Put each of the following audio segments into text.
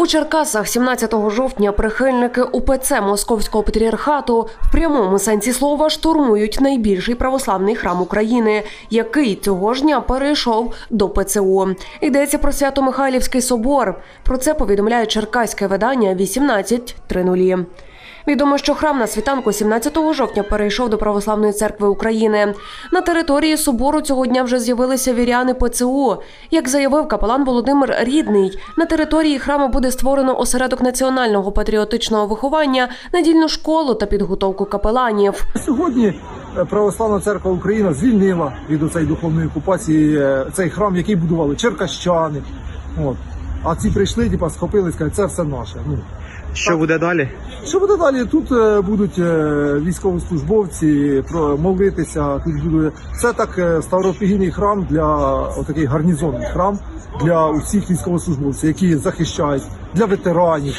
У Черкасах 17 жовтня прихильники УПЦ Московського патріархату в прямому сенсі слова штурмують найбільший православний храм України, який цього ж дня перейшов до ПЦУ. Йдеться про Свято-Михайлівський собор. Про це повідомляє черкаське видання 18.00. Відомо, що храм на світанку 17 жовтня перейшов до Православної церкви України. На території собору цього дня вже з'явилися віряни ПЦУ. Як заявив капелан Володимир Рідний, на території храму буде створено осередок національного патріотичного виховання, недільну школу та підготовку капеланів. Сьогодні е, Православна церква Україна звільнила від цієї духовної окупації е, цей храм, який будували черкащани. От. А ці прийшли, типа, схопили, сказали, це все наше. Ну, Що буде далі? що буде далі? Тут е, будуть е, військовослужбовці про- молитися. Тут буде це так е, ставропігійний храм для отакий гарнізонний храм для усіх військовослужбовців, які захищають, для ветеранів,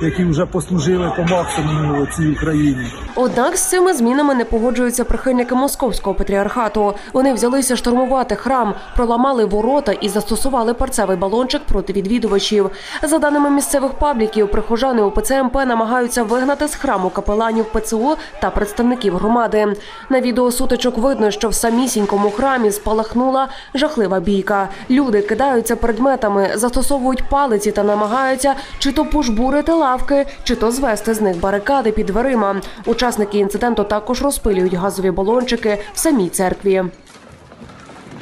які вже послужили по максимуму цій Україні. Однак з цими змінами не погоджуються прихильники московського патріархату. Вони взялися штурмувати храм, проламали ворота і застосували парцевий балончик проти відвідувачів. За даними місцевих пабліків, прихожани УПЦ МП намагаються вигнати з храму капеланів ПЦУ та представників громади. На відео сутичок видно, що в самісінькому храмі спалахнула жахлива бійка. Люди кидаються предметами, застосовують палиці та намагаються чи то пожбурити лавки, чи то звести з них барикади під дверима. Учасники інциденту також розпилюють газові балончики в самій церкві.